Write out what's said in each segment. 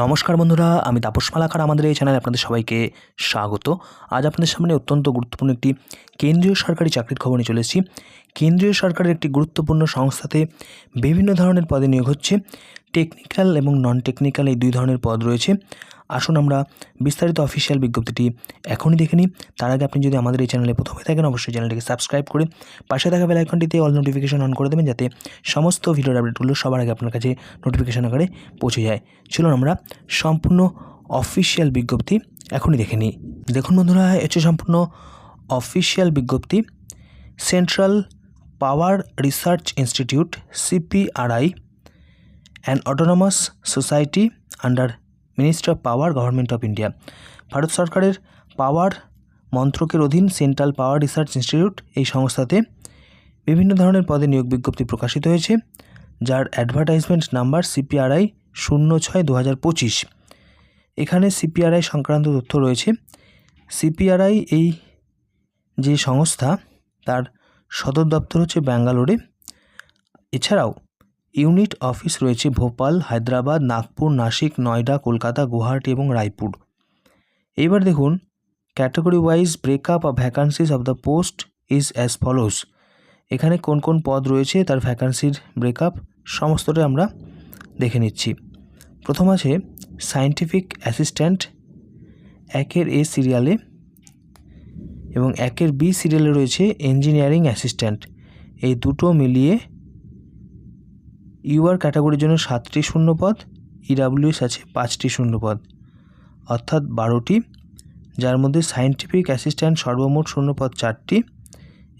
নমস্কার বন্ধুরা, আমি তাপস মালাকার। আমাদের এই চ্যানেলে আপনাদের সবাইকে স্বাগত। আজ আপনাদের সামনে অত্যন্ত গুরুত্বপূর্ণ একটি কেন্দ্রীয় সরকারি চাকরির খবর নিয়ে চলেছি কেন্দ্রীয় সরকারের একটি গুরুত্বপূর্ণ সংস্থাতে বিভিন্ন ধরনের পদে নিয়োগ হচ্ছে। টেকনিক্যাল এবং নন টেকনিক্যাল এই দুই ধরনের পদ রয়েছে। আসুন আমরা বিস্তারিত অফিসিয়াল বিজ্ঞপ্তিটি এখনই দেখে নিই। তার আগে আপনি যদি আমাদের এই চ্যানেলে প্রথমে থাকেন, অবশ্যই চ্যানেলটিকে সাবস্ক্রাইব করে পাশে থাকা বেল আইকনটিতে অল নোটিফিকেশন অন করে দেবেন, যাতে সমস্ত ভিডিওর আপডেটগুলো সবার আগে আপনার কাছে নোটিফিকেশন আকারে পৌঁছে যায়। চলুন আমরা সম্পূর্ণ অফিসিয়াল বিজ্ঞপ্তি এখনই দেখে নিই। দেখুন বন্ধুরা হচ্ছে সম্পূর্ণ অফিসিয়াল বিজ্ঞপ্তি। Central power research institute CPRI and autonomous society under ministry of power government of India Bharat সরকারের পাওয়ার মন্ত্রকের অধীন সেন্ট্রাল পাওয়ার রিসার্চ ইনস্টিটিউট এই সংস্থাতে বিভিন্ন ধরনের পদে নিয়োগ বিজ্ঞপ্তি প্রকাশিত হয়েছে, যার অ্যাডভার্টাইজমেন্ট নাম্বার সিপিআরআই শূন্য ছয় দু হাজার পঁচিশ। এখানে সিপিআরআই সংক্রান্ত তথ্য রয়েছে। সিপিআরআই এই যে সংস্থা, তার সদর দপ্তর হচ্ছে ব্যাঙ্গালোরে। এছাড়াও ইউনিট অফিস রয়েছে ভোপাল, হায়দ্রাবাদ, নাগপুর, নাসিক, নয়ডা, কলকাতা, গুয়াহাটি এবং রায়পুর। এইবার দেখুন category wise breakup of vacancies of the post is as follows এখানে কোন কোন পদ রয়েছে, তার ভ্যাকান্সির ব্রেকআপ সমস্তটাই আমরা দেখে নিচ্ছি। প্রথম আছে সায়েন্টিফিক অ্যাসিস্ট্যান্ট একের এ সিরিয়ালে এবং একের বি সিরিয়ালে রয়েছে ইঞ্জিনিয়ারিং অ্যাসিস্ট্যান্ট এই দুটো মিলিয়ে ইউআর ক্যাটাগরির জন্য সাতটি শূন্যপদ ইডাব্লিউএস আছে পাঁচটি শূন্যপদ। অর্থাৎ বারোটি, যার মধ্যে সায়েন্টিফিক অ্যাসিস্ট্যান্ট সর্বমোট শূন্যপদ চারটি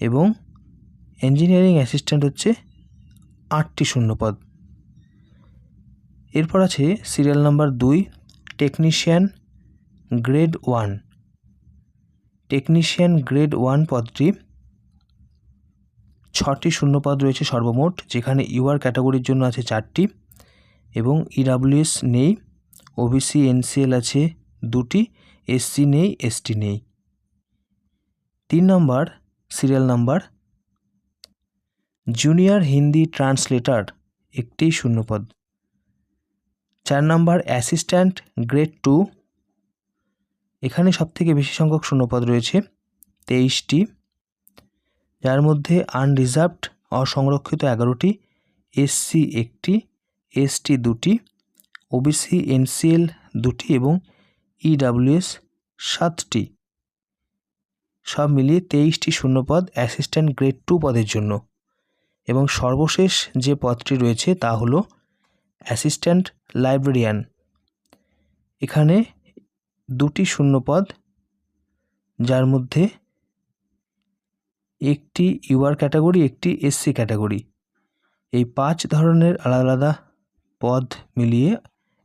এবং ইঞ্জিনিয়ারিং অ্যাসিস্ট্যান্ট হচ্ছে আটটি শূন্যপদ। এরপর আছে সিরিয়াল নাম্বার দুই technician grade one technician grade one পদটি ছটি শূন্যপদ রয়েছে সর্বমোট, যেখানে ইউআর ক্যাটাগরির জন্য আছে চারটি এবং ইডাব্লিউএস নেই, ওবিসি এনসিএল আছে দুটি এসসি নেই এসটি নেই। তিন নম্বর, serial number. Junior Hindi translator একটি শূন্যপদ। চার নম্বর, অ্যাসিস্ট্যান্ট গ্রেড টু। এখানে সবথেকে বেশি সংখ্যক শূন্যপদ রয়েছে, তেইশটি। যার মধ্যে আনরিজার্ভড অসংরক্ষিত এগারোটি এসসি একটি এসটি দুটি ওবিসি এনসিএল দুটি এবং ইডাব্লিউএস সাতটি। সব মিলিয়ে তেইশটি শূন্যপদ অ্যাসিস্ট্যান্ট গ্রেড টু পদের জন্য। এবং সর্বশেষ যে পদটি রয়েছে তা হলো অ্যাসিস্ট্যান্ট লাইব্রেরিয়ান এখানে দুটি শূন্যপদ, যার মধ্যে একটি ইউআর ক্যাটাগরি, একটি এসসি ক্যাটাগরি। এই পাঁচ ধরনের আলাদা আলাদা পদ মিলিয়ে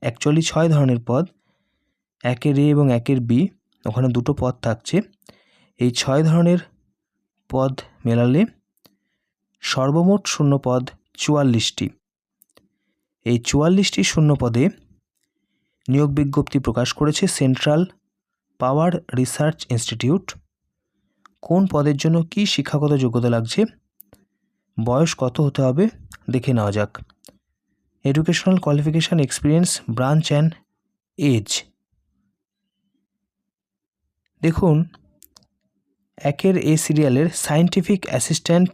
অ্যাকচুয়ালি ছয় ধরনের পদ, একের এ এবং একের বি, ওখানে দুটো পদ থাকছে। এই ছয় ধরনের পদ মেলালে সর্বমোট শূন্য পদ চুয়াল্লিশটি। এই চুয়াল্লিশটি শূন্য পদে নিয়োগ বিজ্ঞপ্তি প্রকাশ করেছে সেন্ট্রাল পাওয়ার রিসার্চ ইনস্টিটিউট। কোন পদের জন্য কি শিক্ষাগত যোগ্যতা লাগছে? বয়স কত হতে হবে? দেখে নেওয়া যাক। Educational qualification experience branch and age দেখুন, একের এ সিরিয়ালের সায়েন্টিফিক অ্যাসিস্ট্যান্ট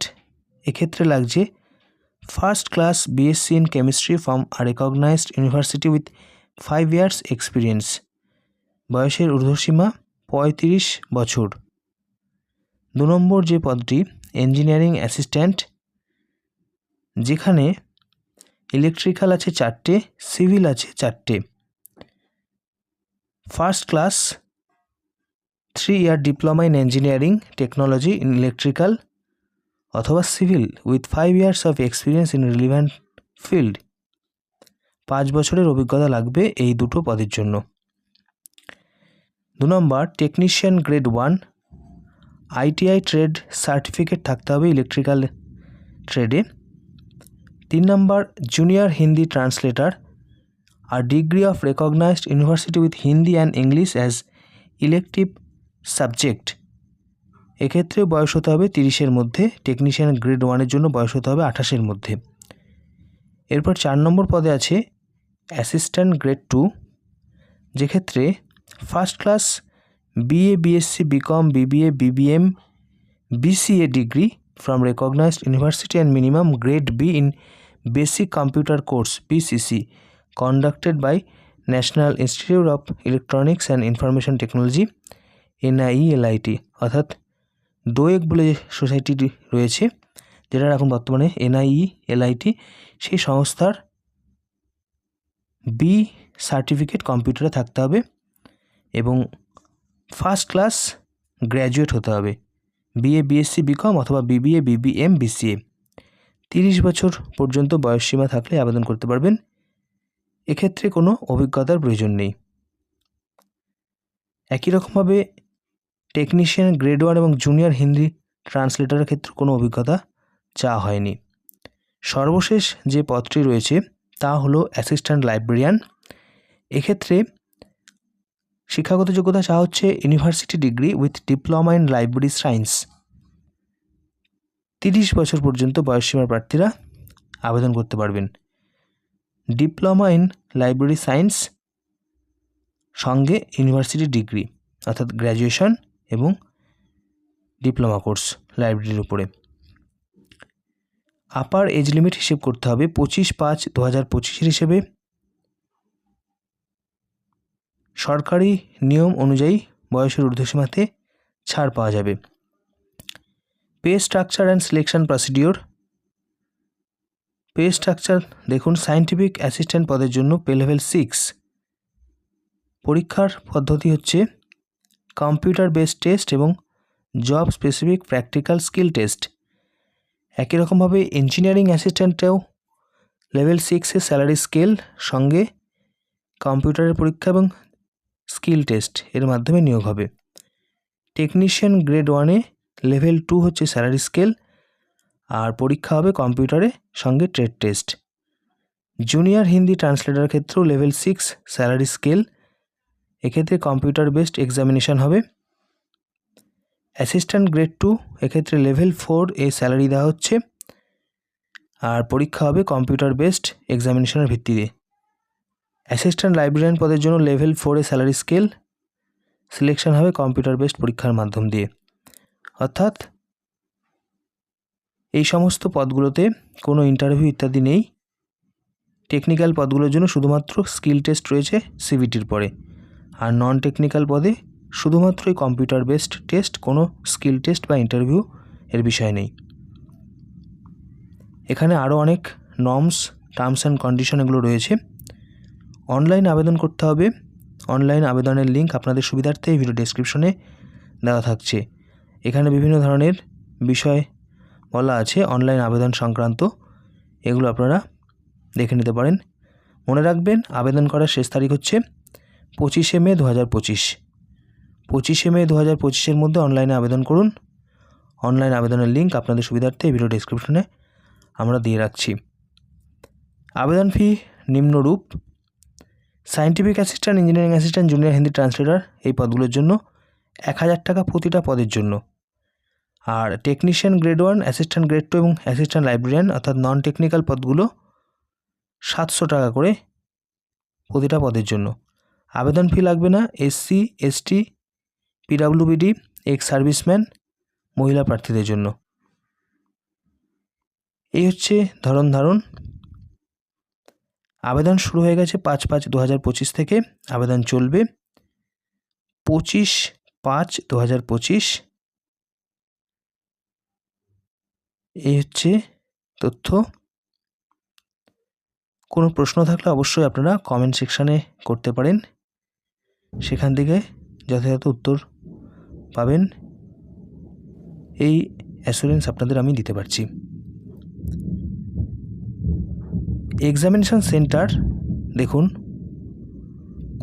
এক্ষেত্রে লাগছে first class BSc in chemistry from a recognised university with five years experience বয়সের ঊর্ধ্বসীমা পঁয়ত্রিশ বছর। দু নম্বর যে পদটি ইঞ্জিনিয়ারিং অ্যাসিস্ট্যান্ট যেখানে ইলেকট্রিক্যাল আছে চারটে সিভিল আছে চারটে। First class three year diploma in engineering technology in electrical অথবা civil with five years of experience in relevant field পাঁচ বছরের অভিজ্ঞতা লাগবে এই দুটো পদের জন্য। দু নম্বর technician grade one ITI trade certificate থাকতে হবে ইলেকট্রিক্যাল ট্রেডে তিন নম্বর junior Hindi translator R degree of recognised university with Hindi and English as elective subject এক্ষেত্রে বয়স হতে হবে তিরিশের মধ্যে টেকনিশিয়ান গ্রেড ওয়ানের জন্য বয়স হতে হবে আঠাশের মধ্যে। এরপর চার নম্বর পদে আছে অ্যাসিস্ট্যান্ট গ্রেড টু যেক্ষেত্রে first class BA BSc BCom BBA BBM BCA degree from recognised university and minimum grade B in basic computer course BCC conducted by national institute of electronics and information technology NIELIT অর্থাৎ ডোয়েক বলে যে society রয়েছে যেটার এখন বর্তমানে এনআইই LIT সেই সংস্থার B certificate কম্পিউটারে থাকতে হবে এবং ফার্স্ট ক্লাস গ্র্যাজুয়েট হতে হবে। বিএ বিএসসি বিকম অথবা বিবিএ বিবিএম বিসিএ তিরিশ বছর পর্যন্ত বয়সসীমা থাকলে আবেদন করতে পারবেন। এক্ষেত্রে কোনো অভিজ্ঞতার প্রয়োজন নেই। একই রকমভাবে টেকনিশিয়ান গ্রেড ওয়ান এবং জুনিয়র হিন্দি ট্রান্সলেটরের ক্ষেত্রে কোনো অভিজ্ঞতা চাওয়া হয়নি। সর্বশেষ যে পদটি রয়েছে তা হলো অ্যাসিস্ট্যান্ট লাইব্রেরিয়ান এক্ষেত্রে শিক্ষাগত যোগ্যতা চাওয়া হচ্ছে university degree with diploma in library science তিরিশ বছর পর্যন্ত বয়সসীমার প্রার্থীরা আবেদন করতে পারবেন। ডিপ্লোমা ইন লাইব্রেরি সায়েন্স সঙ্গে ইউনিভার্সিটি ডিগ্রি অর্থাৎ গ্র্যাজুয়েশন এবং ডিপ্লোমা কোর্স লাইব্রেরির উপরে। আপার এজ লিমিট হিসেব করতে হবে পঁচিশ পাঁচ দু হাজার পঁচিশের হিসেবে। সরকারি নিয়ম অনুযায়ী বয়সের ঊর্ধ্বসীমাতে ছাড় পাওয়া যাবে। Pay structure and selection procedure. Pay structure, দেখুন সায়েন্টিফিক অ্যাসিস্ট্যান্ট পদের জন্য পে লেভেল সিক্স। পরীক্ষার পদ্ধতি হচ্ছে কম্পিউটার বেসড টেস্ট এবং job specific practical skill test. একই রকমভাবে ইঞ্জিনিয়ারিং অ্যাসিস্ট্যান্টেও লেভেল সিক্সের স্যালারি স্কেল সঙ্গে কম্পিউটারের পরীক্ষা এবং স্কিল টেস্ট এর মাধ্যমে নিয়োগ হবে। টেকনিশিয়ান গ্রেড ওয়ানে লেভেল টু হচ্ছে স্যালারি স্কেল, আর পরীক্ষা হবে কম্পিউটারে সঙ্গে trade test. Junior Hindi translator ক্ষেত্রেও লেভেল সিক্স স্যালারি স্কেল, এক্ষেত্রে কম্পিউটার বেসড এক্সামিনেশান হবে। অ্যাসিস্ট্যান্ট গ্রেড টু, এক্ষেত্রে লেভেল ফোর এ স্যালারি দেওয়া হচ্ছে, আর পরীক্ষা হবে কম্পিউটার বেসড এক্সামিনেশনের ভিত্তিতে। অ্যাসিস্ট্যান্ট লাইব্রেরিয়ান পদের জন্য লেভেল ফোরে স্যালারি স্কেল সিলেকশন হবে কম্পিউটার বেসড পরীক্ষার মাধ্যম দিয়ে। অর্থাৎ এই সমস্ত পদগুলোতে কোনো ইন্টারভিউ ইত্যাদি নেই। টেকনিক্যাল পদগুলোর জন্য শুধুমাত্র স্কিল টেস্ট রয়েছে সিভিটির পরে। আর নন টেকনিক্যাল পদে শুধুমাত্রই কম্পিউটার বেসড টেস্ট কোনো স্কিল টেস্ট বা ইন্টারভিউ এর বিষয় নেই। এখানে আরও অনেক নর্মস টার্মস অ্যান্ড কন্ডিশন এগুলো রয়েছে। অনলাইন আবেদন করতে হবে। অনলাইন আবেদনের লিঙ্ক আপনাদের সুবিধার্থে এই ভিডিও ডেসক্রিপশনে দেওয়া থাকছে। এখানে বিভিন্ন ধরনের বিষয় বলা আছে, অনলাইন আবেদন সংক্রান্ত। এগুলো আপনারা দেখে নিতে পারেন। মনে রাখবেন, আবেদন করার শেষ তারিখ হচ্ছে পঁচিশে মে দু হাজার পঁচিশ। পঁচিশে মে দু হাজার পঁচিশের মধ্যে অনলাইনে আবেদন করুন। অনলাইন আবেদনের লিঙ্ক আপনাদের সুবিধার্থে ভিডিও ডেসক্রিপশনে আমরা দিয়ে রাখছি। আবেদন ফি নিম্নরূপ scientific assistant engineering assistant junior Hindi translator এই পদগুলোর জন্য এক হাজার টাকা প্রতিটা পদের জন্য। আর technician grade one assistant grade two এবং অ্যাসিস্ট্যান্ট লাইব্রেরিয়ান অর্থাৎ নন টেকনিক্যাল পদগুলো সাতশো টাকা করে প্রতিটা পদের জন্য। আবেদন ফি লাগবে না SC ST PWBD ex serviceman মহিলা প্রার্থীদের জন্য। এই হচ্ছে ধরন ধারণ আবেদন শুরু হয়ে গেছে পাঁচ পাঁচ দু হাজার পঁচিশ থেকে। আবেদন চলবে পঁচিশ পাঁচ দু হাজার পঁচিশ। এই হচ্ছে তথ্য। কোনো প্রশ্ন থাকলে অবশ্যই আপনারা কমেন্ট সেকশানে করতে পারেন। সেখান থেকে যথাযথ উত্তর পাবেন। এই অ্যাসুরেন্স আপনাদের আমি দিতে পারছি। এক্সামিনেশান সেন্টার দেখুন,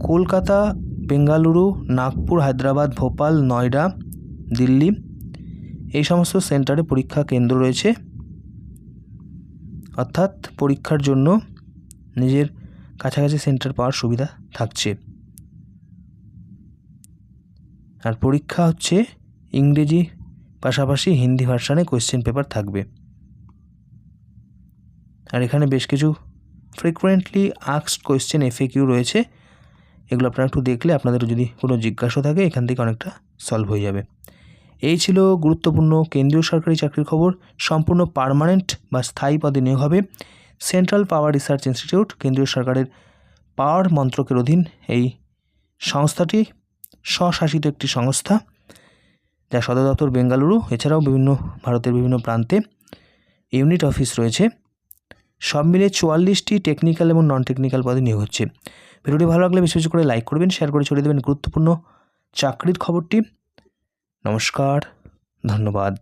কলকাতা, বেঙ্গালুরু, নাগপুর, হায়দ্রাবাদ, ভোপাল, নয়ডা, দিল্লি, এই সমস্ত সেন্টারে পরীক্ষা কেন্দ্র রয়েছে। অর্থাৎ পরীক্ষার জন্য নিজের কাছাকাছি সেন্টার পাওয়ার সুবিধা থাকছে। আর পরীক্ষা হচ্ছে ইংরেজি পাশাপাশি হিন্দি ভার্সানে কোয়েশ্চেন পেপার থাকবে। আর এখানে বেশ কিছু ফ্রিকুয়েন্টলি আক্সড কোয়েশ্চেন এফএকিউ রয়েছে। এগুলো আপনারা একটু দেখলে আপনাদের যদি কোনো জিজ্ঞাসা থাকে, এখান থেকে অনেকটা সলভ হয়ে যাবে। এই ছিল গুরুত্বপূর্ণ কেন্দ্রীয় সরকারি চাকরির খবর। সম্পূর্ণ পার্মানেন্ট বা স্থায়ী পদে নিয়োগ হবে সেন্ট্রাল পাওয়ার রিসার্চ ইনস্টিটিউট কেন্দ্রীয় সরকারের পাওয়ার মন্ত্রকের অধীন। এই সংস্থাটি স্বশাসিত একটি সংস্থা যা সদর দপ্তর বেঙ্গালুরু, এছাড়াও বিভিন্ন ভারতের বিভিন্ন প্রান্তে ইউনিট অফিস রয়েছে। সব মিলে চুয়াল্লিশটি টেকনিক্যাল এবং নন টেকনিক্যাল পদে নিয়োগ হচ্ছে। ভিডিওটি ভালো লাগলে বেশি বেশি করে লাইক করবেন শেয়ার করে ছড়িয়ে দেবেন গুরুত্বপূর্ণ চাকরির খবরটি। নমস্কার, ধন্যবাদ।